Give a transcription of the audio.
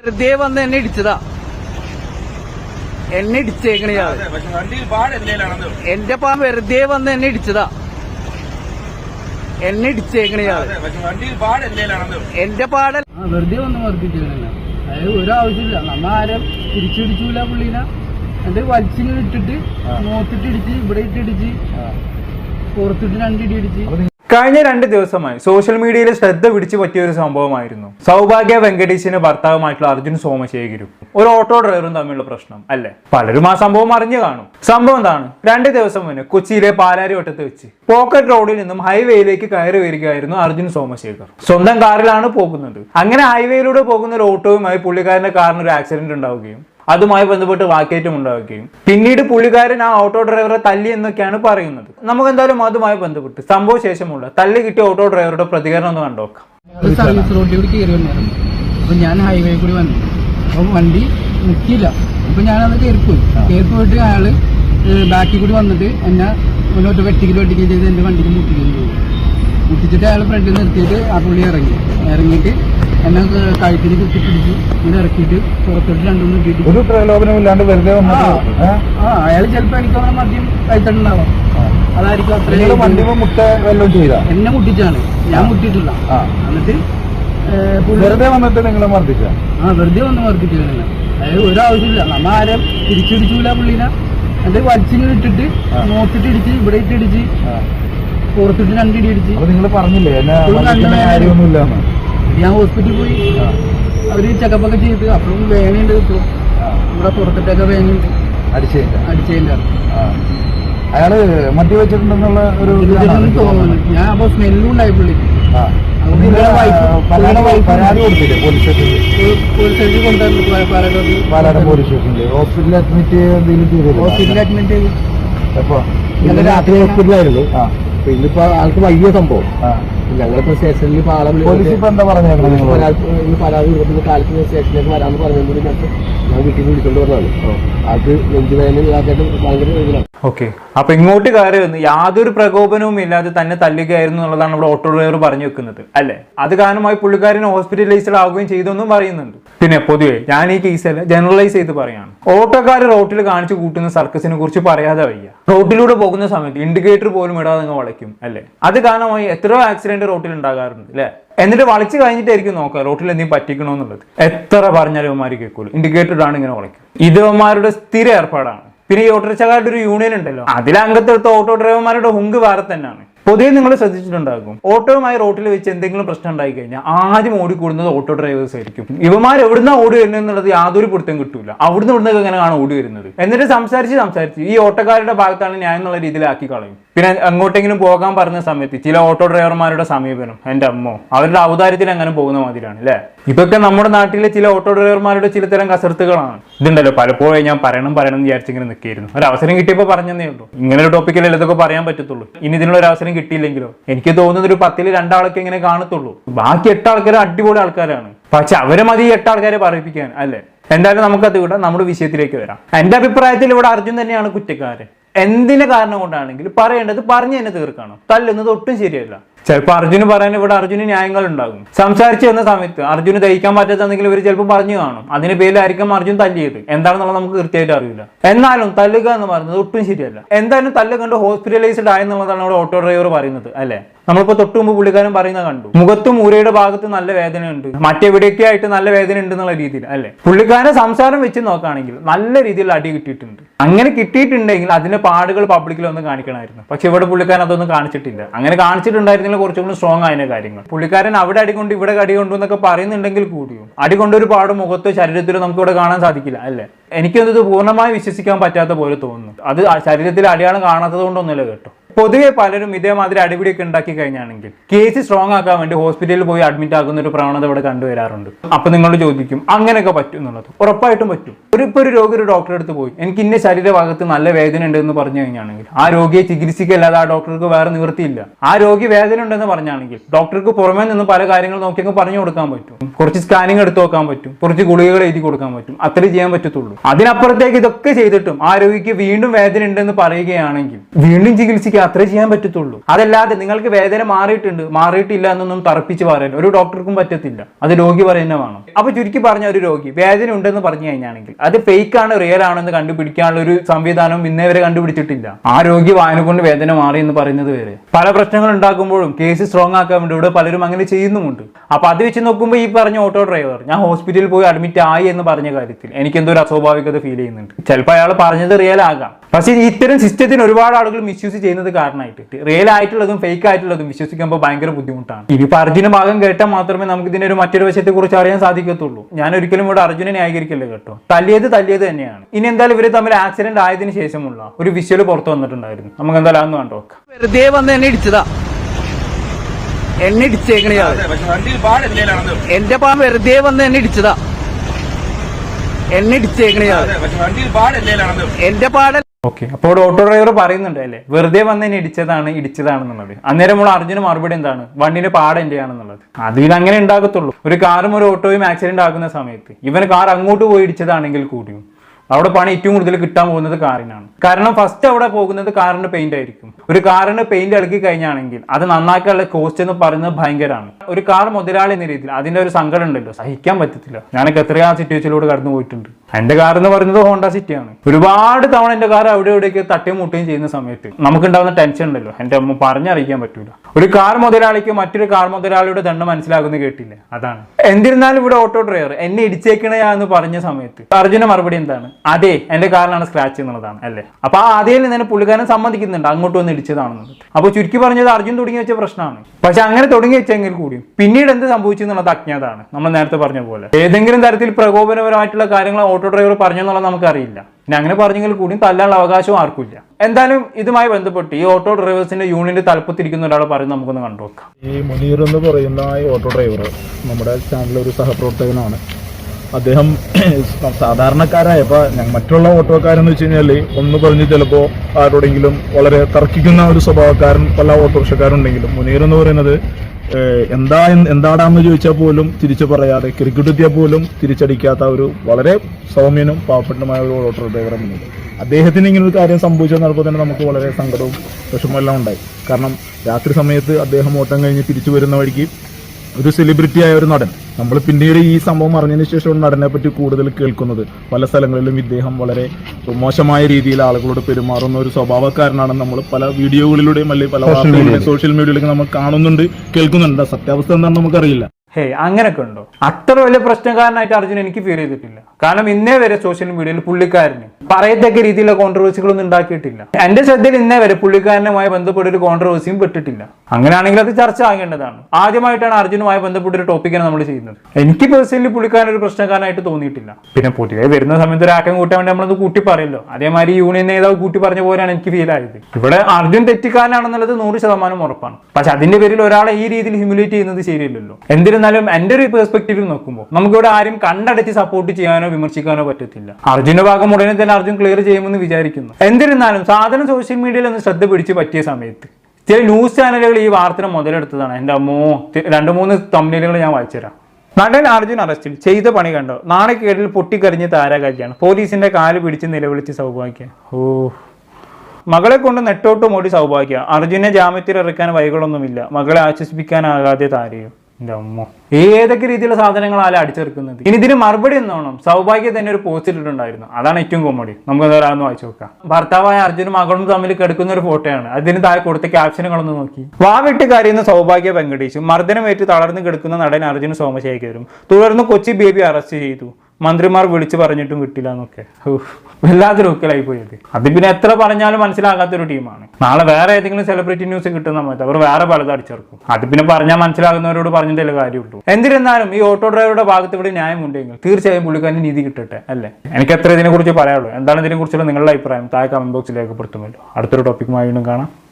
വെറുതെ വന്ന് എന്നെ ഇടിച്ചതാ. എന്നെ ഇടിച്ചേക്കണ അതെ, പക്ഷെ വണ്ടിയിൽ പാടില്ലേലാണെന്ന് എന്റെ പാ വെറുതെ വന്ന് എന്നെ ഇടിച്ചതാ. എന്നെ ഇടിച്ചേക്കണ അതെ, പക്ഷെ വണ്ടിയിൽ പാടില്ലേലാണെന്ന് എന്റെ പാടൽ ആ വെറുതെ വന്ന് മർദ്ദിച്ചില്ല അതായത് ഒരു ആവശ്യമില്ല നമ്മ ആരും തിരിച്ചിടിച്ചൂല പുള്ളീനെ. എന്നിട്ട് വലിച്ചിങ്ങനെ ഇട്ടിട്ട് നോത്തിട്ടിടിച്ച് ഇവിടെ ഇട്ടിടിച്ച് പുറത്തിട്ട് രണ്ടിടി ഇടിച്ച്. കഴിഞ്ഞ രണ്ട് ദിവസമായി സോഷ്യൽ മീഡിയയിൽ ശ്രദ്ധ പിടിച്ചു പറ്റിയ ഒരു സംഭവമായിരുന്നു. സൗഭാഗ്യ വെങ്കടേശിന്റെ ഭർത്താവുമായിട്ടുള്ള അർജുൻ സോമശേഖരും ഒരു ഓട്ടോ ഡ്രൈവറും തമ്മിലുള്ള പ്രശ്നം അല്ലേ? പലരും ആ സംഭവം അറിഞ്ഞു കാണും. സംഭവം എന്താണ്? രണ്ട് ദിവസം മുന്നേ കൊച്ചിയിലെ പാലാരി വട്ടത്ത് വെച്ച് പോക്കറ്റ് റോഡിൽ നിന്നും ഹൈവേയിലേക്ക് കയറി വരികയായിരുന്നു അർജുൻ സോമശേഖർ. സ്വന്തം കാറിലാണ് പോകുന്നത്. അങ്ങനെ ഹൈവേയിലൂടെ പോകുന്ന ഒരു ഓട്ടോയുമായി പുള്ളിക്കാരന്റെ കാറിന് ഒരു ആക്സിഡന്റ് ഉണ്ടാവുകയും അതുമായി ബന്ധപ്പെട്ട് വാക്കേറ്റം ഉണ്ടാവുകയും. പിന്നീട് പുള്ളിക്കാരൻ ആ ഓട്ടോ ഡ്രൈവറെ തല്ലി എന്നൊക്കെയാണ് പറയുന്നത്. നമുക്ക് എന്തായാലും അതുമായി ബന്ധപ്പെട്ട് സംഭവ ശേഷമുള്ള തല്ലി കിട്ടിയ ഓട്ടോ ഡ്രൈവറുടെ പ്രതികരണം ഒന്ന് കണ്ടോക്കാം സർവീസ് റോഡിലൂടെ കൂടി കയറി വന്നായിരുന്നു. അപ്പം ഞാൻ ഹൈവേ കൂടി വന്നു. അപ്പം വണ്ടി നിൽക്കില്ല അപ്പം ഞാനത് കയറിപ്പോയി കയറിപ്പോയിട്ട് അയാൾ ബാക്കിൽ കൂടി വന്നിട്ട് എന്നെ മുന്നോട്ട് വെട്ടിക്കൽ വെട്ടിക്കുകയും ചെയ്ത് എന്റെ വണ്ടിക്ക് മുട്ടിക്കുകയും ചെയ്തു മുട്ടിച്ചിട്ട് അയാൾ ഫ്രണ്ടിൽ നിർത്തിയിട്ട് ആ പുള്ളി ഇറങ്ങി. ഇറങ്ങിയിട്ട് എന്നെ കഴുത്തിൽ കുത്തി പിടിച്ചു ഇങ്ങനെ ഇറക്കിയിട്ട് പുറത്തോട്ട് രണ്ടുമൂന്ന് കിട്ടിയിട്ട് ഒരു പ്രലോഭനവും ഇല്ലാണ്ട് വെറുതെ ആ അയാൾ ഏ? ആ, അയാൾ ചിലപ്പോ എനിക്ക് അങ്ങനെ മദ്യം കഴിച്ചിട്ടുണ്ടാവാം. അതായിരിക്കും അത്രയും മുട്ട വല്ലതും ചെയ്താ? എന്നെ മുട്ടിച്ചാണ് ഞാൻ മുട്ടിട്ടില്ല. എന്നിട്ട് വെറുതെ വന്നിട്ട് നിങ്ങളെ മർദ്ദിച്ച? ആ വെറുതെ വന്ന് മർദ്ദിച്ചില്ല അതായത് ഒരു ആവശ്യമില്ല നമ്മ ആരും തിരിച്ചിടിച്ചൂല പുള്ളീനെ? എന്നിട്ട് വലിച്ചിങ്ങനെ ഇട്ടിട്ട് നോക്കിട്ട് ഇടിച്ച് ഇവിടെ ഇട്ട് പുറത്തിട്ട് രണ്ടിടി അടിച്ച്. അപ്പൊ നിങ്ങൾ പറഞ്ഞില്ലേ എന്നെ ഒരു ഞാൻ ഹോസ്പിറ്റലിൽ പോയി. അവർ ചെക്കപ്പൊക്കെ ചെയ്ത് അപ്പോഴും വേനയുണ്ട് ഇപ്പോഴും ഇവിടെ പുറത്തിട്ടൊക്കെ വേനയുണ്ട് അടിച്ചതിന്റെ. അടിച്ചതിന്റെ. അയാൾ മദ്യവെച്ചിട്ടുണ്ടെന്നുള്ള ഒരു ഇതാണോ? തോന്നുന്നു. ഞാൻ അപ്പൊ സ്മെല്ലും ഉണ്ടായിട്ടുള്ളി ആ. അപ്പോൾ നിങ്ങൾ നിങ്ങളെ wife- പരാതി നിങ്ങളെ wife പരാതി കൊടുത്തില്ലേ പോലീസ് സ്റ്റേഷനിൽ? പോലീസ് സ്റ്റേഷനിൽ കൊണ്ടുവന്നു പാലക്കാട് പാലാട് പോലീസ് സ്റ്റേഷനിൽ. ഹോസ്പിറ്റലിൽ അഡ്മിറ്റ് എന്തെങ്കിലും ഹോസ്പിറ്റലിൽ അഡ്മിറ്റ് ചെയ്തു. എപ്പോ? ഇന്നലെ രാത്രി ഹോസ്പിറ്റലായിരുന്നു അപ്പൊ ഇന്നിപ്പോ ആൾക്ക് വയ്യ സംഭവം. ഞങ്ങളിപ്പോ സ്റ്റേഷനിൽ നിങ്ങൾ പരാതി കൊടുക്കുന്ന കാലത്ത് സ്റ്റേഷനിലേക്ക് വരാമെന്ന് പറഞ്ഞത് ഞങ്ങൾക്ക് ഞാൻ വീട്ടിൽ നിന്ന് വിളിച്ചോണ്ട് വന്നതാണ്. ആൾക്ക് നെഞ്ചുവേദന ഇതാക്കിയിട്ട് ഭയങ്കര ഇതിലാണ്. ഓക്കെ. അപ്പൊ ഇങ്ങോട്ട് കയറി വന്ന് യാതൊരു പ്രകോപനവും ഇല്ലാതെ തന്നെ തല്ലുകയായിരുന്നു എന്നുള്ളതാണ് ഇവിടെ ഓട്ടോ ഡ്രൈവർ പറഞ്ഞു വെക്കുന്നത് അല്ലെ? അത് കാരണമായി പുള്ളിക്കാരൻ ഹോസ്പിറ്റലൈസ്ഡ് ആവുകയും ചെയ്തെന്നും പറയുന്നുണ്ട്. പിന്നെ പൊതുവെ ഞാൻ ഈ കേസല്ല ജനറലൈസ് ചെയ്ത് പറയാണ്. ഓട്ടോക്കാർ റോട്ടിൽ കാണിച്ചു കൂട്ടുന്ന സർക്കസിനെ കുറിച്ച് പറയാതെ വയ്യ. റോട്ടിലൂടെ പോകുന്ന സമയത്ത് ഇൻഡിക്കേറ്റർ പോലും ഇടാതെ നിങ്ങൾ വളയ്ക്കും അല്ലെ? അത് കാരണമായി എത്രയോ ആക്സിഡന്റ് റോട്ടിൽ ഉണ്ടാകാറുണ്ട് അല്ലെ? എന്നിട്ട് വളച്ച് കഴിഞ്ഞിട്ടായിരിക്കും നോക്കുക റോട്ടിൽ എന്തെങ്കിലും പറ്റിക്കണോ എന്നുള്ളത്. എത്ര പറഞ്ഞാലും ഇവന്മാർ കേൾക്കുള്ളൂ. ഇൻഡിക്കേറ്റർ ആണ് ഇങ്ങനെ വളയ്ക്കും. ഇത് ഇവന്മാരുടെ സ്ഥിര ഏർപ്പാടാണ്. പിന്നെ ഈ ഓട്ടോറിക്ഷക്കാരുടെ ഒരു യൂണിയൻ ഉണ്ടല്ലോ. അതിൽ അംഗത്തെടുത്ത ഓട്ടോ ഡ്രൈവർമാരുടെ ഹുങ്ക് വേറെ തന്നെയാണ്. പൊതുവെ നിങ്ങൾ ശ്രദ്ധിച്ചിട്ടുണ്ടാകും. ഓട്ടോയുമായി റോട്ടിൽ വെച്ച് എന്തെങ്കിലും പ്രശ്നം ഉണ്ടായി കഴിഞ്ഞാൽ ആദ്യം ഓടിക്കൂടുന്നത് ഓട്ടോ ഡ്രൈവേഴ്സ് ആയിരിക്കും. ഇവന്മാർ എവിടുന്ന ഓടി വരുന്നത് എന്നുള്ളത് യാതൊരു പിടുത്തം കിട്ടൂല. അവിടുന്ന് ഇവിടുന്ന് എങ്ങനെയാണ് ഓടി വരുന്നത്? എന്നിട്ട് സംസാരിച്ച് സംസാരിച്ച് ഈ ഓട്ടോക്കാരുടെ ഭാഗത്താണ് ഞാൻ എന്നുള്ള രീതിയിലാക്കി കളയും. പിന്നെ അങ്ങോട്ടെങ്കിലും പോകാൻ പറഞ്ഞ സമയത്ത് ചില ഓട്ടോ ഡ്രൈവർമാരുടെ സമീപനം എന്റെ അമ്മോ അവരുടെ ഔദാര്യത്തിൽ അങ്ങനെ പോകുന്ന മാതിരിയാണ് അല്ലേ ഇതൊക്കെ നമ്മുടെ നാട്ടിലെ ചില ഓട്ടോ ഡ്രൈവർമാരുടെ ചില തരം കസർത്തുകളാണ്. ഇതുണ്ടല്ലോ പലപ്പോഴും ഞാൻ പറയണം പറയണം വിചാരിച്ചിങ്ങനെ നിൽക്കായിരുന്നു ഒരു അവസരം കിട്ടിയപ്പോൾ പറഞ്ഞതേ ഉള്ളൂ. ഇങ്ങനെ ഒരു ടോപ്പിക്കിൽ ഇതൊക്കെ പറയാൻ പറ്റത്തുള്ളൂ. ഇനി ഇതിനുള്ള ഒരു അവസരം കിട്ടിയില്ലെങ്കിലോ? എനിക്ക് തോന്നുന്നത് ഒരു പത്തിൽ രണ്ടാളൊക്കെ ഇങ്ങനെ കാണത്തുള്ളൂ. ബാക്കി എട്ട് ആൾക്കാർ അടിപൊളി ആൾക്കാരാണ്. പക്ഷെ അവരെ മതി ഈ എട്ട് ആൾക്കാരെ പറയിപ്പിക്കാൻ അല്ലേ? എന്തായാലും നമുക്കത് വിടാം. നമ്മുടെ വിഷയത്തിലേക്ക് വരാം. എന്റെ അഭിപ്രായത്തിൽ ഇവിടെ അർജുൻ തന്നെയാണ് കുറ്റക്കാരൻ. എന്തിന്റെ കാരണം കൊണ്ടാണെങ്കിലും പറയേണ്ടത് പറഞ്ഞു തന്നെ തീർക്കണം. തല്ലുന്നത് ഒട്ടും ശരിയല്ല. ചിലപ്പോൾ അർജുന് പറയാൻ ഇവിടെ അർജുന് ന്യായങ്ങൾ ഉണ്ടാകും. സംസാരിച്ചു വന്ന സമയത്ത് അർജുന് ദഹിക്കാൻ പറ്റാത്തതെങ്കിൽ ഇവർ ചിലപ്പോൾ പറഞ്ഞു കാണും. അതിന് പേരിലായിരിക്കും അർജുൻ തല്ലിയത്. എന്താണെന്നുള്ളത് നമുക്ക് കൃത്യമായിട്ട് അറിയില്ല. എന്നാലും തല്ലുക എന്ന് പറയുന്നത് ഒട്ടും ശരിയല്ല. എന്തായാലും തല്ലുകൊണ്ട് ഹോസ്പിറ്റലൈസ്ഡ് ആയെന്നുള്ളതാണ് ഇവിടെ ഓട്ടോ ഡ്രൈവർ പറയുന്നത് അല്ലേ? നമ്മളിപ്പോ തൊട്ടു മുമ്പ് പുള്ളിക്കാരൻ പറയുന്നത് കണ്ടു. മുഖത്തും ഊരയുടെ ഭാഗത്ത് നല്ല വേദനയുണ്ട്. മറ്റെവിടെയൊക്കെ ആയിട്ട് നല്ല വേദന ഉണ്ട് എന്നുള്ള രീതിയിൽ അല്ലെ? പുള്ളിക്കാരൻ സംസാരം വെച്ച് നോക്കുകയാണെങ്കിൽ നല്ല രീതിയിൽ അടി കിട്ടിയിട്ടുണ്ട്. അങ്ങനെ കിട്ടിയിട്ടുണ്ടെങ്കിൽ അതിന്റെ പാടുകൾ പബ്ലിക്കിൽ ഒന്ന് കാണിക്കണമായിരുന്നു. പക്ഷെ ഇവിടെ പുള്ളിക്കാരൻ അതൊന്നും കാണിച്ചിട്ടില്ല. അങ്ങനെ കാണിച്ചിട്ടുണ്ടായിരുന്നെങ്കിൽ കുറച്ചും കൂടി സ്ട്രോങ് ആയ കാര്യങ്ങൾ. പുള്ളിക്കാരൻ അവിടെ അടി കൊണ്ട് ഇവിടെ അടി കൊണ്ടു എന്നൊക്കെ പറയുന്നുണ്ടെങ്കിൽ കൂടിയും അടി കൊണ്ടൊരു പാട് മുഖത്തോ ശരീരത്തിലോ നമുക്ക് ഇവിടെ കാണാൻ സാധിക്കില്ല അല്ലേ? ഇത് പൂർണമായി വിശ്വസിക്കാൻ പറ്റാത്ത പോലെ തോന്നുന്നു. അത് ശരീരത്തിൽ അടിയാളം കാണാത്തത് കൊണ്ടൊന്നുമില്ല കേട്ടോ. പൊതുവെ പലരും ഇതേമാതിരി അടിപിടിയൊക്കെ ഉണ്ടാക്കി കഴിഞ്ഞാണെങ്കിൽ കേസ് സ്ട്രോങ് ആക്കാൻ വേണ്ടി ഹോസ്പിറ്റലിൽ പോയി അഡ്മിറ്റ് ആകുന്ന ഒരു പ്രവണത ഇവിടെ കണ്ടുവരാറുണ്ട്. അപ്പൊ നിങ്ങൾ ചോദിക്കും അങ്ങനെയൊക്കെ പറ്റും എന്നുള്ളത്? ഉറപ്പായിട്ടും പറ്റും. ഒരു ഇപ്പൊ ഒരു രോഗി ഒരു ഡോക്ടറെ അടുത്ത് പോയി എനിക്ക് ഇന്ന ശരീരഭാഗത്ത് നല്ല വേദന ഉണ്ട് എന്ന് പറഞ്ഞു കഴിഞ്ഞാണെങ്കിൽ ആ രോഗിയെ ചികിത്സിക്കല്ലാതെ ആ ഡോക്ടർക്ക് വേറെ നിവൃത്തിയില്ല. ആ രോഗി വേദന ഉണ്ടെന്ന് പറഞ്ഞാണെങ്കിൽ ഡോക്ടർക്ക് പുറമേ നിന്ന് പല കാര്യങ്ങൾ നോക്കിയൊക്കെ പറഞ്ഞു കൊടുക്കാൻ പറ്റും. കുറച്ച് സ്കാനിങ് എടുത്തു നോക്കാൻ പറ്റും. കുറച്ച് ഗുളികകൾ എഴുതി കൊടുക്കാൻ പറ്റും. അത്രേ ചെയ്യാൻ പറ്റത്തുള്ളൂ. അതിനപ്പുറത്തേക്ക് ഇതൊക്കെ ചെയ്തിട്ടും ആ രോഗിക്ക് വീണ്ടും വേദന ഉണ്ടെന്ന് പറയുകയാണെങ്കിൽ വീണ്ടും ചികിത്സിക്കാതെ അത്രേ ചെയ്യാൻ പറ്റത്തുള്ളൂ. അതല്ലാതെ നിങ്ങൾക്ക് വേദന മാറിയിട്ടുണ്ട്. മാറിയിട്ടില്ല എന്നൊന്നും തറപ്പിച്ച് പറയാൻ ഒരു ഡോക്ടർക്കും പറ്റത്തില്ല. അത് രോഗി പറയുന്ന വേണം. അപ്പൊ ചുരുക്കി പറഞ്ഞ ഒരു രോഗി വേദന ഉണ്ടെന്ന് പറഞ്ഞു കഴിഞ്ഞാണെങ്കിൽ അത് ഫേക്ക് ആണ് റിയൽ ആണെന്ന് കണ്ടുപിടിക്കാനുള്ള ഒരു സംവിധാനം ഇന്നേ വരെ കണ്ടുപിടിച്ചിട്ടില്ല. ആ രോഗി വായന കൊണ്ട് വേദന മാറി എന്ന് പറയുന്നത് വരെ പല പ്രശ്നങ്ങൾ ഉണ്ടാക്കുമ്പോഴും കേസ് സ്ട്രോങ് ആക്കാൻ വേണ്ടി ഇവിടെ പലരും അങ്ങനെ ചെയ്യുന്നുമുണ്ട്. അപ്പൊ അത് വെച്ച് നോക്കുമ്പോൾ ഈ പറഞ്ഞ ഓട്ടോ ഡ്രൈവർ ഞാൻ ഹോസ്പിറ്റലിൽ പോയി അഡ്മിറ്റ് ആയി എന്ന് പറഞ്ഞ കാര്യത്തിൽ എനിക്ക് എന്തോ ഒരു അസ്വാഭാവികത ഫീൽ ചെയ്യുന്നുണ്ട്. ചിലപ്പോൾ അയാൾ പറഞ്ഞത് റിയൽ ആകാം. പക്ഷേ ഇത്തരം സിസ്റ്റത്തിന് ഒരുപാട് ആളുകൾ മിസ്യൂസ് ചെയ്യുന്നത് കാരണമായിട്ട്. റിയൽ ആയിട്ടുള്ളതും ഫേക്ക് ആയിട്ടുള്ളതും വിശ്വസിക്കുമ്പോൾ ഭയങ്കര ബുദ്ധിമുട്ടാണ്. ഇനിയിപ്പോൾ അർജുന ഭാഗം കേട്ടാൽ മാത്രമേ നമുക്ക് ഇതിന്റെ ഒരു മറ്റൊരു വശത്തെ കുറിച്ച് അറിയാൻ സാധിക്കത്തുള്ളൂ. ഞാൻ ഒരിക്കലും ഇവിടെ അർജുനെ ന്യായീകരിക്കില്ല കേട്ടോ? തല്ലിയത് തല്ലിയത് തന്നെയാണ്. ഇനി എന്തായാലും ഇവർ തമ്മിൽ ആക്സിഡന്റ് ആയതിനു ശേഷമുള്ള ഒരു വിഷ്വൽ പുറത്തു വന്നിട്ടുണ്ടായിരുന്നു. നമുക്ക് എന്തായാലും അന്ന് കണ്ടു നോക്കാം. വെറുതെ വന്ന് എന്നെ ഇടിച്ചതാ. എന്നെ ഇടിച്ചേക്കണ എന്റെ പാ വെറുതെ വന്ന് എന്നെ ഇടിച്ചതാ. എന്നെ ഇടിച്ചേക്കണ എന്റെ പാട ഓക്കെ. അപ്പോൾ ഓട്ടോ ഡ്രൈവർ പറയുന്നുണ്ട് അല്ലേ? വെറുതെ വന്ന് എന്നെ ഇടിച്ചതാണ് ഇടിച്ചതാണെന്നുള്ളത്. അന്നേരം നമ്മൾ അർജുന മറുപടി എന്താണ്? വണ്ടിന്റെ പാടം എന്റെയാണെന്നുള്ളത്. അതിൽ അങ്ങനെ ഉണ്ടാകത്തുള്ളൂ. ഒരു കാറും ഒരു ഓട്ടോയും ആക്സിഡന്റ് ആകുന്ന സമയത്ത് ഇവന് കാർ അങ്ങോട്ട് പോയി ഇടിച്ചതാണെങ്കിൽ കൂടിയും അവിടെ പണി ഏറ്റവും കൂടുതൽ കിട്ടാൻ പോകുന്നത് കാറിനാണ്. കാരണം ഫസ്റ്റ് അവിടെ പോകുന്നത് കാറിന്റെ പെയിന്റ് ആയിരിക്കും. ഒരു കാറിന് പെയിന്റ് ഇളക്കി കഴിഞ്ഞാണെങ്കിൽ അത് നന്നാക്കാനുള്ള കോസ്റ്റ് എന്ന് പറയുന്നത് ഭയങ്കരമാണ്. ഒരു കാർ മുതലാളി എന്ന രീതിയിൽ അതിന്റെ ഒരു സങ്കടം ഉണ്ടല്ലോ. സഹിക്കാൻ പറ്റത്തില്ല. ഞാനൊക്കെ എത്രയാ സിറ്റുവേഷനിലൂടെ കടന്നു പോയിട്ടുണ്ട് എന്റെ കാർ എന്ന് പറയുന്നത് ഹോണ്ട സിറ്റിയാണ്. ഒരുപാട് തവണ എന്റെ കാർ അവിടെ എവിടെയൊക്കെ തട്ടിയും മുട്ടുകയും ചെയ്യുന്ന സമയത്ത് നമുക്ക് നമുക്കുണ്ടാകുന്ന ടെൻഷൻ ഉണ്ടല്ലോ. എന്റെ അമ്മ പറഞ്ഞറിയിക്കാൻ പറ്റൂല. ഒരു കാർ മുതലാളിക്ക് മറ്റൊരു കാർ മുതലാളിയുടെ ദണ്ഡ് മനസ്സിലാകുന്ന കേട്ടില്ല. അതാണ്. എന്നിരുന്നാലും ഇവിടെ ഓട്ടോ ഡ്രൈവർ എന്നെ ഇടിച്ചേക്കണയാ എന്ന് പറഞ്ഞ സമയത്ത് അർജുന മറുപടി എന്താണ്? അതെ എന്റെ കാറിനാണ് സ്ക്രാച്ച് എന്നുള്ളതാണ് അല്ലേ? അപ്പൊ ആ അതേൽ നിന്ന് പുള്ളിക്കാരൻ സമ്മതിക്കുന്നുണ്ട് അങ്ങോട്ട് വന്ന് ഇടിച്ചതാണെന്ന് അപ്പൊ ചുരുക്കി പറഞ്ഞത് അർജുൻ തുടങ്ങി വെച്ച പ്രശ്നമാണ്. പക്ഷെ അങ്ങനെ തുടങ്ങി വെച്ചെങ്കിൽ കൂടിയും പിന്നീട് എന്ത് സംഭവിച്ചു എന്നുള്ളത് അജ്ഞാതാണ്. നമ്മൾ നേരത്തെ പറഞ്ഞ പോലെ. ഏതെങ്കിലും തരത്തിൽ പ്രകോപനപരമായിട്ടുള്ള കാര്യങ്ങൾ ഓട്ടോ ഡ്രൈവർ പറഞ്ഞു എന്നുള്ളത് നമുക്കറിയില്ല. ഇനി അങ്ങനെ പറഞ്ഞെങ്കിൽ കൂടിയും തല്ലാനുള്ള അവകാശവും ആർക്കില്ല എന്തായാലും ഇതുമായി ബന്ധപ്പെട്ട് ഈ ഓട്ടോ ഡ്രൈവേഴ്സിന്റെ യൂണിയന്റെ തലപ്പത്തിരിക്കുന്ന ഒരാൾ പറയുന്നത് നമുക്കൊന്ന് കണ്ടുനോക്കാം ഈ മുനീർ എന്ന് പറയുന്ന ഈ ഓട്ടോ ഡ്രൈവർ നമ്മുടെ ചാനലിലെ ഒരു സഹപ്രവർത്തകനാണ്. അദ്ദേഹം സാധാരണക്കാരായ ഇപ്പൊ മറ്റുള്ള ഓട്ടോക്കാരെന്ന് വെച്ച് കഴിഞ്ഞാൽ ഒന്ന് പറഞ്ഞ് ചിലപ്പോൾ ആരോടെങ്കിലും വളരെ തർക്കിക്കുന്ന ഒരു സ്വഭാവക്കാരൻ പല ഓട്ടോറിക്ഷക്കാരുണ്ടെങ്കിലും മുനീർ എന്ന് പറയുന്നത് എന്താ എന്താടാന്ന് ചോദിച്ചാൽ പോലും തിരിച്ചു പറയാതെ ക്രിക്കറ്റ് എത്തിയാൽ പോലും തിരിച്ചടിക്കാത്ത ഒരു വളരെ സൗമ്യനും പാവപ്പെട്ടനുമായ ഒരു ഓട്ടോ ഡ്രൈവറെ മുന്നിൽ അദ്ദേഹത്തിന് ഇങ്ങനെ ഒരു കാര്യം സംഭവിച്ചെന്ന് പറഞ്ഞപ്പോൾ തന്നെ നമുക്ക് വളരെ സങ്കടവും വിഷമവും എല്ലാം ഉണ്ടായി. കാരണം രാത്രി സമയത്ത് അദ്ദേഹം ഓട്ടം കഴിഞ്ഞ് തിരിച്ചു വരുന്ന വഴിക്ക് ഒരു സെലിബ്രിറ്റി ആയ ഒരു നടൻ. നമ്മൾ പിന്നീട് ഈ സംഭവം അറിഞ്ഞതിന് ശേഷം നടനെ പറ്റി കൂടുതൽ കേൾക്കുന്നത്. പല സ്ഥലങ്ങളിലും ഇദ്ദേഹം വളരെ മോശമായ രീതിയിൽ ആളുകളോട് പെരുമാറുന്ന ഒരു സ്വഭാവക്കാരനാണ് നമ്മൾ പല വീഡിയോകളിലൂടെയും അല്ലെങ്കിൽ പല വാർത്തകളിലൂടെയും സോഷ്യൽ മീഡിയയിലൊക്കെ നമ്മൾ കാണുന്നുണ്ട് കേൾക്കുന്നുണ്ട്. സത്യാവസ്ഥ എന്താണെന്ന് നമുക്കറിയില്ല. ഹേ അങ്ങനൊക്കെ ഉണ്ടോ? അത്ര വലിയ പ്രശ്നക്കാരനായിട്ട് അർജുൻ എനിക്ക് ഫീൽ ചെയ്തിട്ടില്ല. കാരണം ഇന്നേ വരെ സോഷ്യൽ മീഡിയയിൽ പുള്ളിക്കാരന് പറയത്തക്ക രീതിയിലുള്ള കോൺട്രവേഴ്സികളൊന്നും ഉണ്ടാക്കിയിട്ടില്ല. എന്റെ ശ്രദ്ധയിൽ ഇന്നേ വരെ പുള്ളിക്കാരനുമായി ബന്ധപ്പെട്ട ഒരു കോൺട്രവേഴ്സിയും പെട്ടിട്ടില്ല. അങ്ങനെയാണെങ്കിൽ അത് ചർച്ച ആകേണ്ടതാണ്. ആദ്യമായിട്ടാണ് അർജുനുമായി ബന്ധപ്പെട്ട ഒരു ടോപ്പിക്കാണ് നമ്മൾ ചെയ്യുന്നത്. എനിക്ക് പേഴ്സണലി പുള്ളിക്കാരൻ ഒരു പ്രശ്നക്കാരനായിട്ട് തോന്നിയിട്ടില്ല. പിന്നെ പൊതുവെ വരുന്ന സമയത്ത് ഒരു ആക്കം കൂട്ടാൻ വേണ്ടി നമ്മളത് കൂട്ടി പറയല്ലോ. അതേമാതിരി യൂണിയൻ നേതാവ് കൂട്ടി പറഞ്ഞ പോലെയാണ് എനിക്ക് ഫീൽ ആയത്. ഇവിടെ അർജുൻ തെറ്റിക്കാരനാണെന്നുള്ളത് നൂറ് ശതമാനം ഉറപ്പാണ്. പക്ഷെ അതിന്റെ പേരിൽ ഒരാളെ ഈ രീതിയിൽ ഹ്യൂമിലേറ്റ് ചെയ്യുന്നത് ശരിയല്ലല്ലോ. എന്നിരുന്നാലും എന്റെ ഒരു പെർസ്പെക്റ്റീവിൽ നോക്കുമ്പോൾ നമുക്കിവിടെ ആരും കണ്ടടച്ച് സപ്പോർട്ട് ചെയ്യാനോ വിമർശിക്കാനോ പറ്റത്തില്ല. അർജുന്റെ ഭാഗം ഉടനെ തന്നെ അർജുൻ ക്ലിയർ ചെയ്യുമെന്ന് വിചാരിക്കുന്നു. എന്നിരുന്നാലും സാധാരണ സോഷ്യൽ മീഡിയയിൽ ഒന്ന് ശ്രദ്ധ പിടിച്ച് പറ്റിയ സമയത്ത് ചില ന്യൂസ് ചാനലുകൾ ഈ വാർത്ത മുതലെടുത്തതാണ്. എന്റെ അമ്മോ രണ്ടു മൂന്ന് തമ്മിലുകൾ ഞാൻ വായിച്ചുതരാം. നടൻ അർജുൻ അറസ്റ്റിൽ ചെയ്ത പണി കണ്ടോ? നാണക്കേടിൽ പൊട്ടിക്കറിഞ്ഞ് താരാകാരിയാണ് പോലീസിന്റെ കാൽ പിടിച്ച് നിലവിളിച്ച് സൗഭാഗ്യ. ഓ. മകളെ കൊണ്ട് നെട്ടോട്ട് മോടി സൗഭാഗ്യ. അർജുനെ ജാമ്യത്തിൽ ഇറക്കാൻ വൈകളൊന്നുമില്ല മകളെ ആശ്വസിപ്പിക്കാനാകാതെ താരയും. ഏതൊക്കെ രീതിയിലുള്ള സാധനങ്ങളാലും അടിച്ചെടുക്കുന്നത്? ഇനി ഇതിന് മറുപടി എന്നോണം സൗഭാഗ്യം തന്നെ ഒരു പോസ്റ്റ് ഇട്ടിട്ടുണ്ടായിരുന്നു. അതാണ് ഏറ്റവും കോമഡി നമുക്ക് എന്തായാലും വായിച്ചു നോക്കാം. ഭർത്താവായ അർജുനും മകളും തമ്മിൽ കിടക്കുന്ന ഒരു ഫോട്ടോയാണ് അതിന് താഴെ കൊടുത്ത ക്യാപ്ഷനുകളൊന്ന് നോക്കി. വാവിട്ട് കരയുന്ന സൗഭാഗ്യ വെങ്കടേഷും മർദ്ദനമേറ്റ് തളർന്നു കിടക്കുന്ന നടൻ അർജുൻ സോമശേഖരും തുടർന്ന് കൊച്ചി ബേബി അറസ്റ്റ് ചെയ്തു. മന്ത്രിമാർ വിളിച്ചു പറഞ്ഞിട്ടും കിട്ടില്ല എന്നൊക്കെ. വല്ലാത്തൊരു ഒക്കലായി പോയത്. അത് പിന്നെ എത്ര പറഞ്ഞാലും മനസ്സിലാകാത്തൊരു ടീമാണ്. നാളെ വേറെ ഏതെങ്കിലും സെലിബ്രിറ്റി ന്യൂസ് കിട്ടുന്ന സമയത്ത് അവർ വേറെ പലതും അടിച്ചേർക്കും. അത് പിന്നെ പറഞ്ഞാൽ മനസ്സിലാകുന്നവരോട് പറഞ്ഞിട്ടല്ലേ കാര്യമുള്ളൂ. എന്നിരുന്നാലും ഈ ഓട്ടോ ഡ്രൈവറുടെ ഭാഗത്ത് ഇവിടെ ന്യായമുണ്ടെങ്കിൽ തീർച്ചയായും പുള്ളിക്കാരന് നീതി കിട്ടട്ടെ അല്ലേ? എനിക്ക് എത്ര ഇതിനെക്കുറിച്ച് പറയാനുള്ളൂ. എന്താണ് ഇതിനെ കുറിച്ചുള്ള നിങ്ങളുടെ അഭിപ്രായം? താഴെ കമന്റ് ബോക്സിൽ രേഖപ്പെടുത്തുമല്ലോ അടുത്തൊരു ടോപ്പിക്കുമായി വീണ്ടും കാണാം.